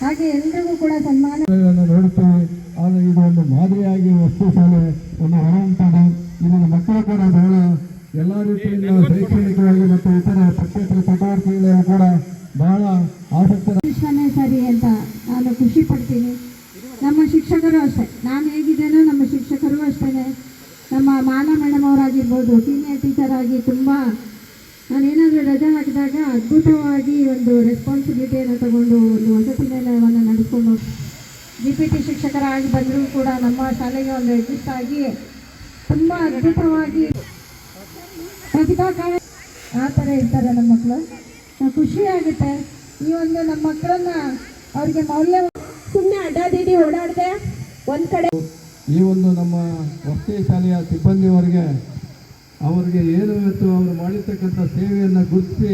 ಹಾಗೆ ಎಲ್ರಿಗೂ ಕೂಡ ಸನ್ಮಾನ ಶಾಲೆಗಳನ್ನು ನೋಡುತ್ತೇವೆ ಆದರೆ ಇದು ಒಂದು ಮಾದರಿಯಾಗಿ ವಸ್ತು ಶಾಲೆ ಒಂದು ಹೊರಹೊಮ್ಮುತ್ತದೆ ಇದರ ಮಕ್ಕಳು ಕೂಡ ಬಹಳ ಎಲ್ಲ ರೀತಿಯಿಂದ ಶೈಕ್ಷಣಿಕವಾಗಿ ಮತ್ತು ಇತರ ಪಠ್ಯೇತರ ಚಟುವಟಿಕೆಗಳಲ್ಲಿ ಕೂಡ ಬಹಳ ಆಸಕ್ತರ ಶಿಕ್ಷಣನೇ ಸರಿ ಅಂತ ನಾನು ಖುಷಿ ಪಡ್ತೀನಿ ನಮ್ಮ ಶಿಕ್ಷಕರು ಅಷ್ಟೇ ನಾನು ಹೇಗಿದ್ದೇನೋ ನಮ್ಮ ಶಿಕ್ಷಕರು ಅಷ್ಟೇ ನಮ್ಮ ಮಾಲಾ ಮೇಡಮ್ ಅವರಾಗಿರ್ಬೋದು ಸೀನಿಯರ್ ಟೀಚರ್ ಆಗಿ ತುಂಬ ನಾನೇನಾದರೂ ರಜೆ ಹಾಕಿದಾಗ ಅದ್ಭುತವಾಗಿ ಒಂದು ರೆಸ್ಪಾನ್ಸಿಬಿಲಿಟಿಯನ್ನು ತಗೊಂಡು ಒಂದು ವಸತಿ ನಿಲಯವನ್ನು ನಡೆಸ್ಕೊಂಡು ಜಿ ಪಿ ಟಿ ಶಿಕ್ಷಕರಾಗಿ ಬಂದರೂ ಕೂಡ ನಮ್ಮ ಶಾಲೆಗೆ ಒಂದು ಅಡ್ಜಸ್ಟ್ ಆಗಿ ತುಂಬ ಅದ್ಭುತವಾಗಿ ಪ್ರತಿಭಾ ಕಾರಣ ಆ ಥರ ಇರ್ತಾರೆ ನಮ್ಮ ಮಕ್ಕಳು ಖುಷಿ ಆಗುತ್ತೆ. ಈ ಒಂದು ನಮ್ಮ ಮಕ್ಕಳನ್ನ ಅವ್ರಿಗೆ ಮೌಲ್ಯ ಸುಮ್ಮನೆ ಅಡ್ಡಾದಿಡಿ ಓಡಾಡಿದೆ ಒಂದು ಕಡೆ ಈ ಒಂದು ನಮ್ಮ ವಸತಿ ಶಾಲೆಯ ಸಿಬ್ಬಂದಿಯವರಿಗೆ ಅವರಿಗೆ ಏನು ಇವತ್ತು ಅವರು ಮಾಡಿರ್ತಕ್ಕಂಥ ಸೇವೆಯನ್ನು ಗುರುತಿಸಿ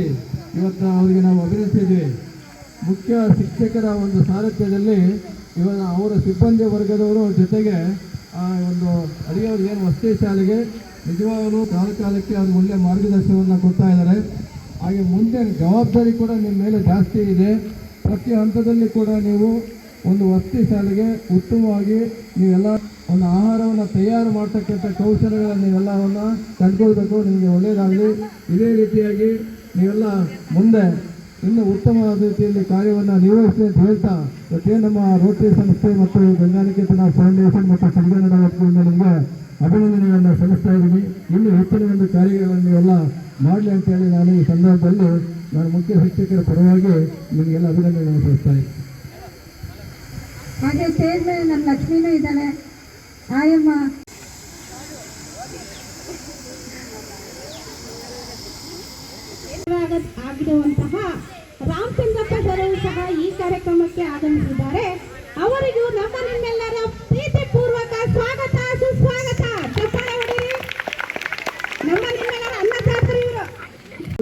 ಇವತ್ತು ಅವರಿಗೆ ನಾವು ಅಭಿನಯಿಸಿದ್ವಿ ಮುಖ್ಯ ಶಿಕ್ಷಕರ ಒಂದು ಸಾರಥ್ಯದಲ್ಲಿ ಇವಾಗ ಅವರ ಸಿಬ್ಬಂದಿ ವರ್ಗದವರು ಜೊತೆಗೆ, ಆ, ಒಂದು ಅಡಿಯವರು ಏನು ವಸತಿ ಶಾಲೆಗೆ ನಿಜವಾಗಲೂ ಕಾಲ ಕಾಲಕ್ಕೆ ಅವ್ರಿಗೆ ಒಳ್ಳೆಯ ಮಾರ್ಗದರ್ಶನವನ್ನು ಕೊಡ್ತಾ ಇದ್ದಾರೆ. ಹಾಗೆ ಮುಂದೆ ಜವಾಬ್ದಾರಿ ಕೂಡ ನಿಮ್ಮ ಮೇಲೆ ಜಾಸ್ತಿ ಇದೆ. ಪ್ರತಿ ಹಂತದಲ್ಲಿ ಕೂಡ ನೀವು ಒಂದು ವಸತಿ ಸಾಲಿಗೆ ಉತ್ತಮವಾಗಿ ನೀವೆಲ್ಲ ಒಂದು ಆಹಾರವನ್ನು ತಯಾರು ಮಾಡ್ತಕ್ಕಂಥ ಕೌಶಲ್ಯಗಳನ್ನು ನೀವೆಲ್ಲವನ್ನು ಕಂಡುಕೊಳ್ಬೇಕು, ನಿಮಗೆ ಒಳ್ಳೆಯದಾಗಲಿ ಇದೇ ರೀತಿಯಾಗಿ ನೀವೆಲ್ಲ ಮುಂದೆ ಇನ್ನು ಉತ್ತಮವಾದ ರೀತಿಯಲ್ಲಿ ಕಾರ್ಯವನ್ನು ನಿರ್ವಹಿಸಿ ಅಂತ ಹೇಳ್ತಾ ಜೊತೆ ನಮ್ಮ ರೋಟರಿ ಸಂಸ್ಥೆ ಮತ್ತು ಗಂಗಾನಿಕೇತನ ಫೌಂಡೇಶನ್ ಮತ್ತು ಸಂಘಟನಾ ವತಿಯಿಂದ ನಿಮಗೆ ಅಭಿನಂದನೆಗಳನ್ನು ಸಲ್ಲಿಸ್ತಾ ಇದ್ದೀನಿ. ಇನ್ನು ಹೆಚ್ಚಿನ ಒಂದು ಕಾರ್ಯಗಳನ್ನು ನೀವೆಲ್ಲ ಮಾಡಲಿ ಅಂತೇಳಿ ನಾನು ಈ ಸಂದರ್ಭದಲ್ಲಿ ನಾನು ಮುಖ್ಯ ಶಿಕ್ಷಕರ ಪರವಾಗಿ ನಿಮಗೆಲ್ಲ ಅಭಿನಂದನೆಗಳನ್ನು ಸಲ್ಲಿಸ್ತಾ ಇದ್ದೀನಿ. ಹಾಗೆ ಸ್ಟೇಜ್ ಮೇಲೆ ನಮ್ಮ ಲಕ್ಷ್ಮೀನೂ ಇದ್ದಾಳೆ ಆಯಮ್ಮ ಆಗ- ಆಗಿರುವಂತಹ ರಾಮಚಂದ್ರಪ್ಪ ಸರು ಸಹ ಈ ಕಾರ್ಯಕ್ರಮಕ್ಕೆ ಆಗಮಿಸಿದ್ದಾರೆ. ಅವರಿಗೂ ನಮ್ಮ ನಿಮ್ಮೆಲ್ಲರ ಪ್ರೀತಿಪೂರ್ವಕ ಸ್ವಾಗತ, ಸುಸ್ವಾಗತ ಚಪ್ಪಾಳೆ ಹೊಡೀರಿ ನಮ್ಮ ನಿಮ್ಮೆಲ್ಲರ ಅನ್ನದಾತರು ಇವರು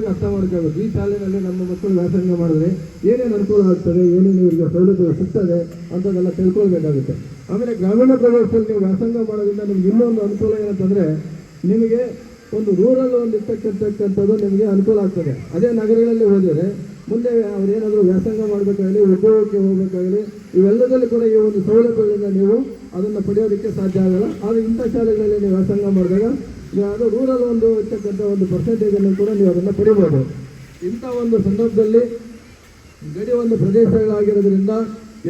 ಅರ್ಥ ಮಾಡ್ಕೋಬೇಕು ಈ ಶಾಲೆಯಲ್ಲಿ ನಮ್ಮ ಮಕ್ಕಳು ವ್ಯಾಸಂಗ ಮಾಡಿದ್ರೆ ಏನೇನು ಅನುಕೂಲ ಆಗ್ತದೆ, ಏನೇನು ಇವರಿಗೆ ಸೌಲಭ್ಯ ಸಿಗ್ತದೆ ಅಂತದೆಲ್ಲ ತಿಳ್ಕೊಳ್ಬೇಕಾಗುತ್ತೆ. ಆಮೇಲೆ ಗ್ರಾಮೀಣ ಪ್ರದೇಶದಲ್ಲಿ ನೀವು ವ್ಯಾಸಂಗ ಮಾಡೋದ್ರಿಂದ ನಿಮ್ಗೆ ಇನ್ನೊಂದು ಅನುಕೂಲ ಏನಂತಂದರೆ ನಿಮಗೆ ಒಂದು ರೂರಲ್ ಒಂದು ಇರ್ತಕ್ಕಂಥದ್ದು ನಿಮಗೆ ಅನುಕೂಲ ಆಗ್ತದೆ. ಅದೇ ನಗರಗಳಲ್ಲಿ ಹೋದರೆ ಮುಂದೆ ಅವ್ರೇನಾದರೂ ವ್ಯಾಸಂಗ ಮಾಡಬೇಕಾಗಲಿ, ಉದ್ಯೋಗಕ್ಕೆ ಹೋಗಬೇಕಾಗಲಿ, ಇವೆಲ್ಲದಲ್ಲೂ ಕೂಡ ಈ ಒಂದು ಸೌಲಭ್ಯಗಳಿಂದ ನೀವು ಅದನ್ನು ಪಡೆಯೋದಕ್ಕೆ ಸಾಧ್ಯ ಆಗಲ್ಲ. ಆದರೆ ಇಂಥ ಶಾಲೆಗಳಲ್ಲಿ ನೀವು ವ್ಯಾಸಂಗ ಮಾಡಿದಾಗ ಅದು ರೂರಲ್ ಒಂದು ಇರ್ತಕ್ಕಂಥ ಒಂದು ಪರ್ಸೆಂಟೇಜನ್ನು ಕೂಡ ನೀವು ಅದನ್ನು ಪಡಿಬೋದು. ಇಂಥ ಒಂದು ಸಂದರ್ಭದಲ್ಲಿ ಗಡಿ ಒಂದು ಪ್ರದೇಶಗಳಾಗಿರೋದ್ರಿಂದ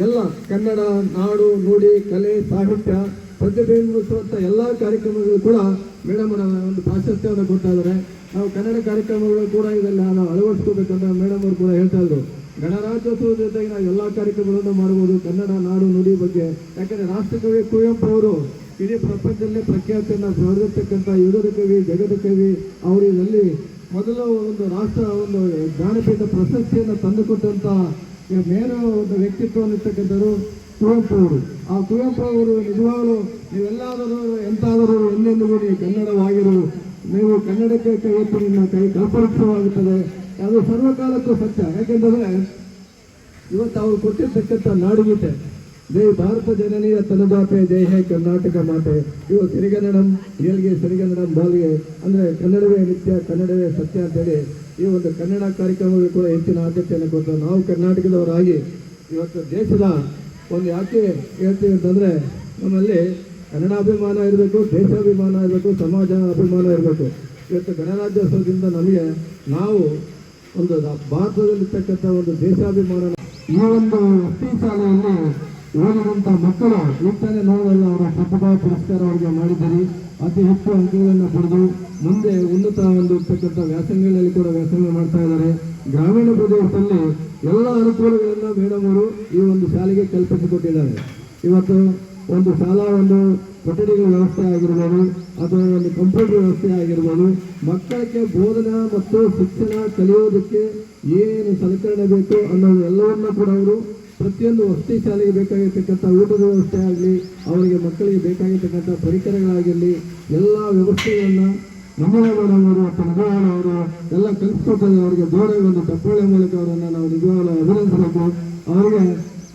ಎಲ್ಲ ಕನ್ನಡ, ನಾಡು, ನುಡಿ, ಕಲೆ, ಸಾಹಿತ್ಯ, ಪ್ರತಿಬಿಂಬಿಸುವಂಥ ಎಲ್ಲ ಕಾರ್ಯಕ್ರಮಗಳು ಕೂಡ ಮೇಡಮ್ ಒಂದು ಪ್ರಾಶಸ್ತ್ಯವನ್ನು ಕೊಡ್ತಾ ಇದ್ದಾರೆ. ನಾವು ಕನ್ನಡ ಕಾರ್ಯಕ್ರಮಗಳು ಕೂಡ ಇದೆಲ್ಲ ನಾವು ಅಳವಡಿಸ್ಕೋಬೇಕಂತ ಮೇಡಮ್ ಅವರು ಕೂಡ ಹೇಳ್ತಾ ಇದ್ರು. ಗಣರಾಜ್ಯೋತ್ಸವದ ಜೊತೆಗೆ ನಾವು ಎಲ್ಲ ಕಾರ್ಯಕ್ರಮಗಳನ್ನು ಮಾಡ್ಬೋದು, ಕನ್ನಡ, ನಾಡು, ನುಡಿ ಬಗ್ಗೆ. ಯಾಕಂದರೆ ರಾಷ್ಟ್ರಕವಿ ಕುವೆಂಪು ಅವರು ಇಡೀ ಪ್ರಪಂಚದಲ್ಲೇ ಪ್ರಖ್ಯಾತಿಯನ್ನು ಪಡೆದಿರ್ತಕ್ಕಂಥ ಯುಗದ ಕವಿ, ಜಗದ ಕವಿ, ಅವರು ಇದರಲ್ಲಿ ಮೊದಲ ಒಂದು ರಾಷ್ಟ್ರ, ಒಂದು ಜ್ಞಾನಪೀಠ ಪ್ರಶಸ್ತಿಯನ್ನು ತಂದುಕೊಟ್ಟಂಥ ಮೇನ ಒಂದು ಇರ್ತಕ್ಕಂಥದ್ದು ಕುವೆಂಪು ಅವರು. ಆ ಕುವೆಂಪು ಅವರು ನಿಜವಾಗಲೂ ನೀವೆಲ್ಲಾದರೂ ಎಂತಾದರೂ ಎಲ್ಲೆಂದಿಗೂ ನೀವು ಕನ್ನಡವಾಗಿರು. ನೀವು ಕನ್ನಡಕ್ಕೆ ಕೈಯತ್ತು ನಿಮ್ಮ ಕೈ ಕಲ್ಪವೃಕ್ಷವಾಗುತ್ತದೆ ಅದು ಸರ್ವಕಾಲಕ್ಕೂ ಸತ್ಯ. ಯಾಕೆಂದರೆ ಇವತ್ತು ಅವರು ಕೊಟ್ಟಿರ್ತಕ್ಕಂಥ ನಾಡುಗೀತೆ ಜೈ ಭಾರತ ಜನನೀಯ ತನದಾಪೆ ಜೈ ಹೇ ಕರ್ನಾಟಕ ಮಾತೆ. ಇವು ಸಿರಿಗನ್ನಡಂ, ಏಳ್ಗೆ ಸಿರಿಗನ್ನಡಂ, ಬಾಲ್ಗೆ, ಅಂದರೆ ಕನ್ನಡವೇ ನಿತ್ಯ, ಕನ್ನಡವೇ ಸತ್ಯ ಅಂತೇಳಿ ಈ ಒಂದು ಕನ್ನಡ ಕಾರ್ಯಕ್ರಮಗಳು ಕೂಡ ಹೆಚ್ಚಿನ ಆದ್ಯತೆಯನ್ನು ಕೊಟ್ಟು ನಾವು ಕರ್ನಾಟಕದವರಾಗಿ ಇವತ್ತು ದೇಶದ ಒಂದು ಯಾಕೆ ಹೇಳ್ತೀವಿ ಅಂತಂದರೆ, ನಮ್ಮಲ್ಲಿ ಕನ್ನಡಾಭಿಮಾನ ಇರಬೇಕು, ದೇಶಾಭಿಮಾನ ಇರಬೇಕು, ಸಮಾಜ ಅಭಿಮಾನ ಇರಬೇಕು. ಇವತ್ತು ಗಣರಾಜ್ಯೋತ್ಸವದಿಂದ ನಮಗೆ ನಾವು ಒಂದು ಭಾರತದಲ್ಲಿರ್ತಕ್ಕಂಥ ಒಂದು ದೇಶಾಭಿಮಾನ ಈ ಒಂದು ಶಾಲೆಯಲ್ಲಿ ಓದಿದಂಥ ಮಕ್ಕಳು ಈಗ್ತಾನೆ ನೋಡಲ್ಲ ಅವರ ಪ್ರತಿಭಾ ಪುರಸ್ಕಾರ ಅವರಿಗೆ ಮಾಡಿದ್ದೀರಿ. ಅತಿ ಹೆಚ್ಚು ಅಂಕಗಳನ್ನು ಪಡೆದು ಮುಂದೆ ಉನ್ನತ ಒಂದು ಇರ್ತಕ್ಕಂಥ ವ್ಯಾಸಂಗಗಳಲ್ಲಿ ಕೂಡ ವ್ಯಾಸಂಗ ಮಾಡ್ತಾ ಇದ್ದಾರೆ. ಗ್ರಾಮೀಣ ಪ್ರದೇಶದಲ್ಲಿ ಎಲ್ಲ ಅನುಕೂಲಗಳನ್ನು ಮೇಡಮ್ ಅವರು ಈ ಒಂದು ಶಾಲೆಗೆ ಕಲ್ಪಿಸಿಕೊಟ್ಟಿದ್ದಾರೆ ಇವತ್ತು ಒಂದು ಶಾಲಾ ಒಂದು ಕೊಠಡಿಗಳ ವ್ಯವಸ್ಥೆ ಆಗಿರ್ಬೋದು, ಅಥವಾ ಒಂದು ಕಂಪ್ಯೂಟರ್ ವ್ಯವಸ್ಥೆ ಆಗಿರ್ಬೋದು, ಮಕ್ಕಳಿಗೆ ಬೋಧನೆ ಮತ್ತು ಶಿಕ್ಷಣ ಕಲಿಯೋದಕ್ಕೆ ಏನು ಸಲಕರಣೆ ಬೇಕು ಅನ್ನೋದು ಎಲ್ಲವನ್ನೂ ಕೂಡ ಅವರು ಪ್ರತಿಯೊಂದು ವಸತಿ ಶಾಲೆಗೆ ಬೇಕಾಗಿರ್ತಕ್ಕಂಥ ಊಟದ ವ್ಯವಸ್ಥೆ ಆಗಲಿ, ಅವರಿಗೆ ಮಕ್ಕಳಿಗೆ ಬೇಕಾಗಿರ್ತಕ್ಕಂಥ ಪರಿಕರಗಳಾಗಿರಲಿ, ಎಲ್ಲ ವ್ಯವಸ್ಥೆಗಳನ್ನು ನಿಜವಾಗ್ಲೂ ಅವರು ಎಲ್ಲ ಕಲಿಸ್ಕೊಟ್ಟರೆ ಅವರಿಗೆ ದೂರ ಒಂದು ತಪ್ಪಳೆ ಮೂಲಕ ಅವರನ್ನು ನಾವು ನಿಜವಾಗಲೂ ಅಭಿನಂದಿಸಬೇಕು. ಅವರಿಗೆ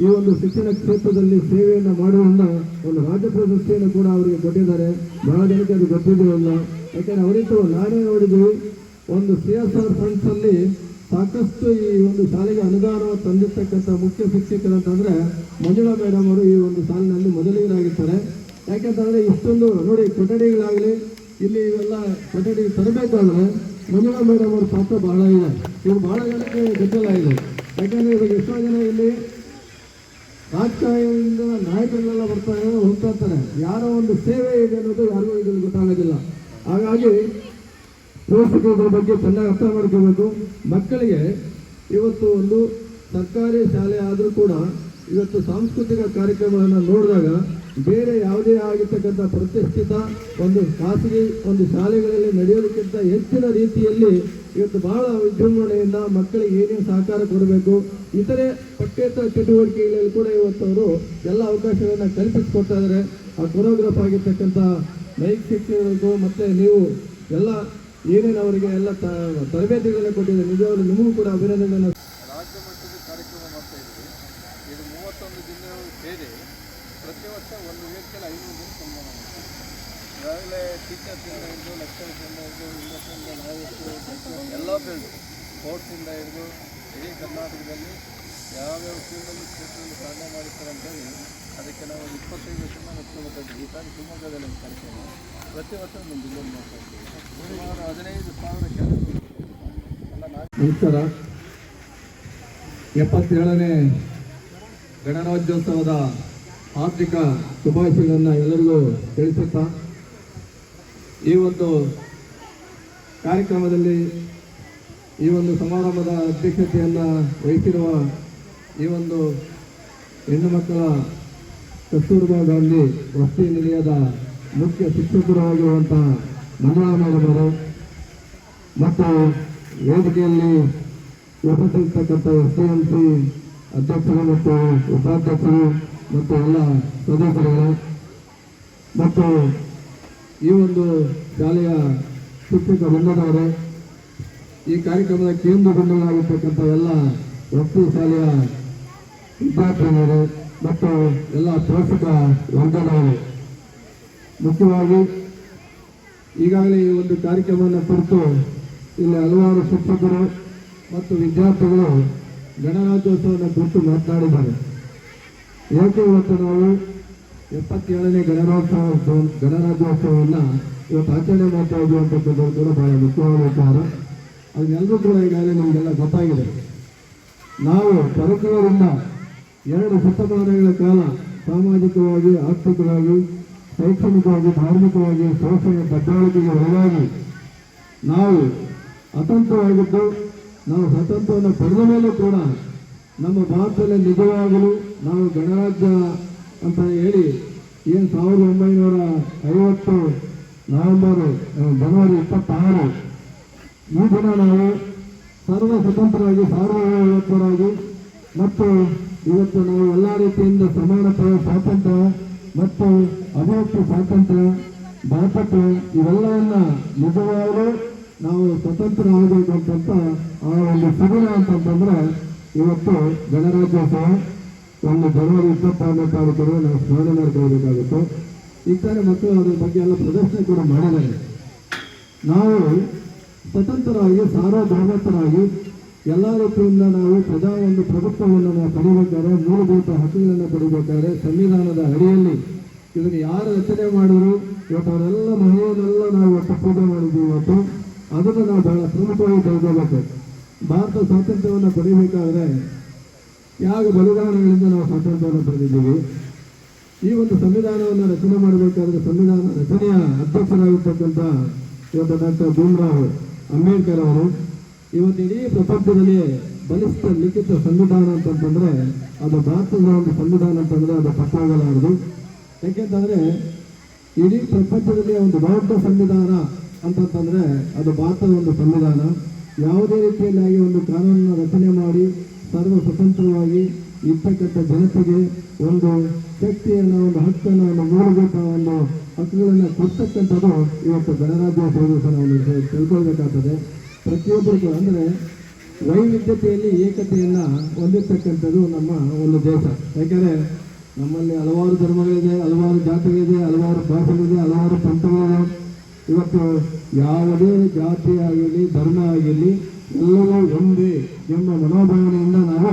ಈ ಒಂದು ಶಿಕ್ಷಣ ಕ್ಷೇತ್ರದಲ್ಲಿ ಸೇವೆಯನ್ನು ಮಾಡುವುದರಿಂದ ಒಂದು ರಾಜ್ಯ ಪ್ರಶಸ್ತಿಯನ್ನು ಕೂಡ ಅವರಿಗೆ ಕೊಟ್ಟಿದ್ದಾರೆ. ಬಹಳ ಜನಕ್ಕೆ ಅದು ಗೊತ್ತಿದೆಯಲ್ಲ ಯಾಕಂದರೆ ಅವರಿಗೂ ನಾನೇ ನೋಡಿದ್ವಿ ಒಂದು ಸಿ ಎಸ್ ಆರ್ ಫಂಡ್ಸ್ ಅಲ್ಲಿ ಸಾಕಷ್ಟು ಈ ಒಂದು ಶಾಲೆಗೆ ಅನುದಾನವನ್ನು ತಂದಿರ್ತಕ್ಕಂಥ ಮುಖ್ಯ ಶಿಕ್ಷಕರು ಅಂತಂದ್ರೆ ಮಂಜುಳಾ ಮೇಡಮ್ ಅವರು ಈ ಒಂದು ಸಾಲಿನಲ್ಲಿ ಮೊದಲಿಗರಾಗಿರ್ತಾರೆ. ಯಾಕಂತಂದ್ರೆ ಇಷ್ಟೊಂದು ನೋಡಿ ಕೊಠಡಿಗಳಾಗಲಿ, ಇಲ್ಲಿ ಇವೆಲ್ಲ ಕೊಠಡಿ ತರಬೇಕಾದ್ರೆ ಮಂಜುಳಾ ಮೇಡಮ್ ಅವ್ರ ಪಾತ್ರ ಬಹಳ ಇದೆ. ಇವ್ರು ಬಹಳ ಜನಕ್ಕೆ ಗೊತ್ತಿಲ್ಲ ಯಾಕಂದರೆ ಇವಾಗ ಎಷ್ಟೋ ಜನ ಇಲ್ಲಿ ರಾಜಕಾರಣದಿಂದ ನಾಯಕರುಗಳೆಲ್ಲ ಬರ್ತಾರೆ ಹೋಗ್ತಾ ಇರ್ತಾರೆ. ಯಾರೋ ಒಂದು ಸೇವೆ ಇದೆ ಅನ್ನೋದು ಯಾರಿಗೂ ಇದನ್ನು ಗೊತ್ತಾಗೋದಿಲ್ಲ. ಹಾಗಾಗಿ ಪೋಷಕರು ಬಗ್ಗೆ ಚೆನ್ನಾಗಿ ಅರ್ಥ ಮಾಡ್ಕೋಬೇಕು. ಮಕ್ಕಳಿಗೆ ಇವತ್ತು ಒಂದು ಸರ್ಕಾರಿ ಶಾಲೆ ಆದರೂ ಕೂಡ ಇವತ್ತು ಸಾಂಸ್ಕೃತಿಕ ಕಾರ್ಯಕ್ರಮಗಳನ್ನು ನೋಡಿದಾಗ ಬೇರೆ ಯಾವುದೇ ಆಗಿರ್ತಕ್ಕಂಥ ಪ್ರತಿಷ್ಠಿತ ಒಂದು ಖಾಸಗಿ ಒಂದು ಶಾಲೆಗಳಲ್ಲಿ ನಡೆಯೋದಕ್ಕಿಂತ ಹೆಚ್ಚಿನ ರೀತಿಯಲ್ಲಿ ಇವತ್ತು ಬಹಳ ವಿಜೃಂಭಣೆಯಿಂದ ಮಕ್ಕಳಿಗೆ ಏನೇನು ಸಹಕಾರ ಕೊಡಬೇಕು, ಇತರೆ ಪಠ್ಯೇತರ ಚಟುವಟಿಕೆಗಳಲ್ಲಿ ಕೂಡ ಇವತ್ತು ಅವರು ಎಲ್ಲ ಅವಕಾಶಗಳನ್ನು ಕಲ್ಪಿಸಿಕೊಡ್ತಾ ಇದ್ದಾರೆ ಆ ಕೊರಿಯೋಗ್ರಾಫ್ ಆಗಿರ್ತಕ್ಕಂಥ ನೈಕ್ ಶಿಕ್ಷಕರಿಗೂ ಮತ್ತು ನೀವು ಎಲ್ಲ ಏನೇನು ಅವರಿಗೆ ಎಲ್ಲ ತರಬೇತಿಗಳನ್ನು ಕೊಟ್ಟಿದೆ ನಿಜವಾಗ್ಲೂ ನಿಮಗೂ ಕೂಡ ಅಭಿನಂದನೆಗಳನ್ನು. ರಾಜ್ಯ ಮಟ್ಟದ ಕಾರ್ಯಕ್ರಮ ಮಾಡ್ತಾ ಇದ್ವಿ ಇದು ಮೂವತ್ತೊಂದು ಜಿಲ್ಲೆಗಳು ಸೇರಿ ಪ್ರತಿ ವರ್ಷ ಒಂದು ವೇದಿಕೆಯಲ್ಲಿ ಐನೂರು ಜನ ಸನ್ಮಾನ ಮಾಡ್ತೀವಿ. ಈಗಾಗಲೇ ಟೀಚರ್ಸಿಂದ ಹಿಡಿದು ಲೆಕ್ಚರ್ಸಿಂದ ಹಿಡಿದು ಇಂಡಸ್ಟ್ರಿಯಿಂದ ನಾವು ಎಲ್ಲ ಫೀಲ್ಡ್ ಸ್ಪೋರ್ಟ್ಸಿಂದ ಹಿಡಿದು ಇಡೀ ಕರ್ನಾಟಕದಲ್ಲಿ ಯಾವ್ಯಾವ ಫೀಲ್ಡಲ್ಲಿ ಕ್ಷೇತ್ರದಲ್ಲಿ ಸಾಧನೆ ಮಾಡಿರ್ತಾರೆ ಅಂತೇಳಿ ಅದಕ್ಕೆ ನಾವು ಇಪ್ಪತ್ತೈದು ವರ್ಷ ಇದ್ದೀವಿ ಈ ಸಾರಿ ಶಿವಮೊಗ್ಗದಲ್ಲಿ ಕಾರ್ಯಕ್ರಮ. ಪ್ರತಿ ವರ್ಷ ಒಂದು ಜಿಲ್ಲೆಯಲ್ಲಿ ಮಾಡ್ತಾ ಇದ್ದೀವಿ. ನಮಸ್ಕಾರ. ಎಪ್ಪತ್ತೇಳನೇ ಗಣರಾಜ್ಯೋತ್ಸವದ ಆರ್ಥಿಕ ಶುಭಾಶಯಗಳನ್ನು ಎಲ್ಲರಿಗೂ ತಿಳಿಸುತ್ತಾ, ಈ ಒಂದು ಕಾರ್ಯಕ್ರಮದಲ್ಲಿ ಈ ಒಂದು ಸಮಾರಂಭದ ಅಧ್ಯಕ್ಷತೆಯನ್ನು ವಹಿಸಿರುವ ಈ ಒಂದು ಹೆಣ್ಣು ಮಕ್ಕಳ ಕಸ್ತೂರ್ಬಾ ಗಾಂಧಿ ವಸತಿ ನಿಲಯದ ಮುಖ್ಯ ಶಿಕ್ಷಕರು ಆಗಿರುವಂತಹ ಮಾಡಿದ್ದಾರೆ ಮತ್ತು ವೇದಿಕೆಯಲ್ಲಿ ಉಪಸ್ಥಿತಕ್ಕಂಥ ಎಸ್ ಡಿ ಎಂ ಸಿ ಅಧ್ಯಕ್ಷರು ಮತ್ತು ಉಪಾಧ್ಯಕ್ಷರು ಮತ್ತು ಎಲ್ಲ ಸದಸ್ಯರುಗಳು. ಮತ್ತು ಈ ಒಂದು ಶಾಲೆಯ ಶಿಕ್ಷಕ ವೃಂದದವರು, ಈ ಕಾರ್ಯಕ್ರಮದ ಕೇಂದ್ರ ಬಿಂದುಗಳಾಗಿರ್ತಕ್ಕಂಥ ಎಲ್ಲ ವಸ್ತು ಶಾಲೆಯ ವಿದ್ಯಾರ್ಥಿನಿಯರು ಮತ್ತು ಎಲ್ಲ ಪೋಷಕ ವರ್ಗದವರು. ಮುಖ್ಯವಾಗಿ ಈಗಾಗಲೇ ಈ ಒಂದು ಕಾರ್ಯಕ್ರಮವನ್ನು ಕುರಿತು ಇಲ್ಲಿ ಹಲವಾರು ಶಿಕ್ಷಕರು ಮತ್ತು ವಿದ್ಯಾರ್ಥಿಗಳು ಗಣರಾಜ್ಯೋತ್ಸವವನ್ನು ಕುರಿತು ಮಾತನಾಡಿದ್ದಾರೆ. ಏಕೆ ಇವತ್ತು ನಾವು ಎಪ್ಪತ್ತೇಳನೇ ಗಣರಾಜ್ಯೋತ್ಸವ, ಗಣರಾಜ್ಯೋತ್ಸವವನ್ನು ಇವತ್ತು ಆಚರಣೆ ಮಾಡ್ತಾ ಇದ್ದೀವಿ ಅಂತಕ್ಕಂಥದ್ದು ಕೂಡ ಬಹಳ ಮುಖ್ಯವಾದ ವಿಚಾರ. ಅದನ್ನೆಲ್ಲರೂ ಕೂಡ ಈಗಾಗಲೇ ನಮಗೆಲ್ಲ ಗೊತ್ತಾಗಿದೆ. ನಾವು ಪರಕರಿಂದ ಎರಡು ಶತಮಾನಗಳ ಕಾಲ ಸಾಮಾಜಿಕವಾಗಿ, ಆರ್ಥಿಕವಾಗಿ ಶೈಕ್ಷಣಿಕವಾಗಿ, ಧಾರ್ಮಿಕವಾಗಿ ಶೋಷಣೆ ಬದ್ದಾಳಿಕೆಗೆ ಒಳಗಾಗಿ ನಾವು ಅತಂತ್ರವಾಗಿದ್ದು, ನಾವು ಸ್ವತಂತ್ರವನ್ನು ಪಡೆದ ಮೇಲೂ ಕೂಡ ನಮ್ಮ ಭಾರತದಲ್ಲಿ ನಿಜವಾಗಲು ನಾವು ಗಣರಾಜ್ಯ ಅಂತ ಹೇಳಿ ಏನು ಸಾವಿರದ ಒಂಬೈನೂರ ಐವತ್ತು ನವೆಂಬರ್, ಜನವರಿ ಇಪ್ಪತ್ತಾರು, ಈ ದಿನ ನಾವು ಸರ್ವ ಸ್ವತಂತ್ರವಾಗಿ, ಸಾರ್ವಭೌಮತ್ವರಾಗಿ ಮತ್ತು ಇವತ್ತು ನಾವು ಎಲ್ಲ ರೀತಿಯಿಂದ ಸಮಾನತೆ ಸ್ವಾತಂತ್ರ್ಯ ಮತ್ತು ಅಭಿವ್ಯಕ್ತಿ, ಸ್ವಾತಂತ್ರ್ಯ ಭಾರತತ್ವ ಇವೆಲ್ಲವನ್ನ ನಿಜವಾಗಲೂ ನಾವು ಸ್ವತಂತ್ರ ಆಗಬೇಕು ಅಂತಂತ ಆ ಒಂದು ಸುದಿನ ಅಂತಂದ್ರೆ ಇವತ್ತು ಗಣರಾಜ್ಯೋತ್ಸವ, ಒಂದು ಜನವರಿ ಇಪ್ಪತ್ತಾರನೇ ತಾರೀಕು ನಾವು ಸ್ಮರಣೆ ಮಾಡ್ಕೊಳ್ಬೇಕಾಗುತ್ತೆ. ಈ ಕಡೆ ಮಕ್ಕಳು ಅದ್ರ ಬಗ್ಗೆ ಎಲ್ಲ ಪ್ರದರ್ಶನ ಕೂಡ ಮಾಡಿದ್ದಾರೆ. ನಾವು ಸ್ವತಂತ್ರರಾಗಿ ಸಾರ್ವಭೌಮತ್ವರಾಗಿ ಎಲ್ಲ ರೀತಿಯಿಂದ ನಾವು ಪ್ರಜಾ ಒಂದು ಪ್ರಭುತ್ವವನ್ನು ನಾವು ಪಡಿಬೇಕಾದ್ರೆ ಮೂಲಭೂತ ಹಕ್ಕುಗಳನ್ನು ಪಡಿಬೇಕಾದ್ರೆ ಸಂವಿಧಾನದ ಅಡಿಯಲ್ಲಿ ಇದನ್ನು ಯಾರು ರಚನೆ ಮಾಡಿದ್ರು, ಇವತ್ತು ಅವರೆಲ್ಲ ಮನೆಯನ್ನೆಲ್ಲ ನಾವು ಇವತ್ತು ಪೂಜೆ ಮಾಡಿದ್ದೀವಿ ಇವತ್ತು. ಅದನ್ನು ನಾವು ಬಹಳ ಪ್ರಮುಖವಾಗಿ ತಿಳ್ಕೋಬೇಕು ಭಾರತ ಸ್ವಾತಂತ್ರ್ಯವನ್ನು ಪಡಿಬೇಕಾದ್ರೆ ಯಾವ ಬಲಿದಾನಗಳಿಂದ ನಾವು ಸ್ವಾತಂತ್ರ್ಯವನ್ನು ಪಡೆದಿದ್ದೀವಿ. ಈ ಒಂದು ಸಂವಿಧಾನವನ್ನು ರಚನೆ ಮಾಡಬೇಕಾದ್ರೆ ಸಂವಿಧಾನ ರಚನೆಯ ಅಧ್ಯಕ್ಷರಾಗಿರ್ತಕ್ಕಂಥ ಇವತ್ತು ಡಾಕ್ಟರ್ ಭೀಮರಾವ್ ಅಂಬೇಡ್ಕರ್ ಅವರು ಇವತ್ತು ಇಡೀ ಪ್ರಪಂಚದಲ್ಲಿ ಬಲಿಷ್ಠ ಲಿಖಿತ ಸಂವಿಧಾನ ಅಂತಂತಂದ್ರೆ ಅದು ಭಾರತದ ಒಂದು ಸಂವಿಧಾನ ಅಂತಂದ್ರೆ ಅದು ತಪ್ಪಾಗಲಾರದು ಯಾಕೆಂತಂದ್ರೆ ಇಡೀ ಪ್ರಪಂಚದಲ್ಲಿ ಒಂದು ದೊಡ್ಡ ಸಂವಿಧಾನ ಅಂತಂತಂದ್ರೆ ಅದು ಭಾರತದ ಒಂದು ಸಂವಿಧಾನ. ಯಾವುದೇ ರೀತಿಯಲ್ಲಿ ಒಂದು ಕಾನೂನನ್ನು ರಚನೆ ಮಾಡಿ ಸರ್ವ ಸ್ವತಂತ್ರವಾಗಿ ಇರ್ತಕ್ಕಂಥ ಜನತೆಗೆ ಒಂದು ಶಕ್ತಿಯನ್ನು, ಒಂದು ಹಕ್ಕನ್ನು, ಒಂದು ಮೂಲಭೂತ ಒಂದು ಹಕ್ಕುಗಳನ್ನು ಕೊಡ್ತಕ್ಕಂಥದ್ದು ಇವತ್ತು ಗಣರಾಜ್ಯೋತ್ಸವ ದಿವಸ ನಾವು ತಿಳ್ಕೊಳ್ಬೇಕಾಗ್ತದೆ. ಪ್ರತಿಯೊಬ್ಬರು ಕೂಡ ಅಂದರೆ ವೈವಿಧ್ಯತೆಯಲ್ಲಿ ಏಕತೆಯನ್ನು ಹೊಂದಿರ್ತಕ್ಕಂಥದ್ದು ನಮ್ಮ ಒಂದು ದೇಶ. ಯಾಕೆಂದರೆ ನಮ್ಮಲ್ಲಿ ಹಲವಾರು ಧರ್ಮಗಳಿದೆ, ಹಲವಾರು ಜಾತಿಗಳಿದೆ, ಹಲವಾರು ಭಾಷೆಗಳಿದೆ, ಹಲವಾರು ಪಂಥಗಳಿದೆ. ಇವತ್ತು ಯಾವುದೇ ಜಾತಿ ಆಗಿರಲಿ, ಧರ್ಮ ಆಗಿರಲಿ, ಎಲ್ಲವೂ ಒಂದೇ ಎಂಬ ಮನೋಭಾವನೆಯಿಂದ ನಾವು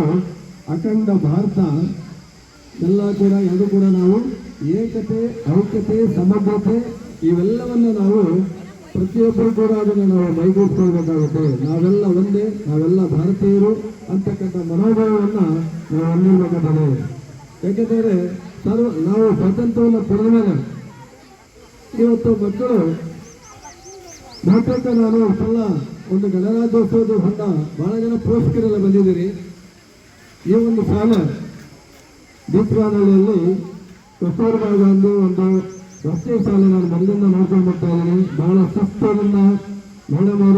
ಅಖಂಡ ಭಾರತ, ಎಲ್ಲ ಕೂಡ, ಎರಡು ಕೂಡ ನಾವು ಏಕತೆ, ಐಕ್ಯತೆ, ಸಮಗ್ರತೆ, ಇವೆಲ್ಲವನ್ನು ನಾವು ಪ್ರತಿಯೊಬ್ಬರು ಕೂಡ ಅದನ್ನು ನಾವು ಮೈಗೂಡಿಸ್ಕೊಳ್ಬೇಕಾಗುತ್ತೆ. ನಾವೆಲ್ಲ ಒಂದೇ, ನಾವೆಲ್ಲ ಭಾರತೀಯರು ಅಂತಕ್ಕಂಥ ಮನೋಭಾವವನ್ನು ನಾವು ಹೊಂದಿರಬೇಕಾಗಿದೆ ಯಾಕೆಂದರೆ ಸರ್ವ, ನಾವು ಸ್ವಾತಂತ್ರ್ಯವನ್ನು ಪಡೆದ ಮೇಲೆ ಇವತ್ತು ಮಕ್ಕಳು ಮಾತಾಡ್ತಾ ನಾನು ಸಲ ಒಂದು ಗಣರಾಜ್ಯೋತ್ಸವದ ಹೊಂದ ಬಹಳ ಜನ ಪೋಷಕರೆಲ್ಲ ಬಂದಿದ್ದೀರಿ. ಈ ಒಂದು ಸಾಲ ದೀಪಾವಳಿಯಲ್ಲಿ ಕಸ್ತೂರ್ಬಾ ಗಾಂಧಿ ಒಂದು ರಸ್ತೆ ಸಾಲ ನಾನು ಮೊದಲಿಂದ ನೋಡ್ಕೊಂಡು ಬರ್ತಾ ಇದ್ದೀನಿ. ಬಹಳ ಮೇಡಮ್ ಅವರು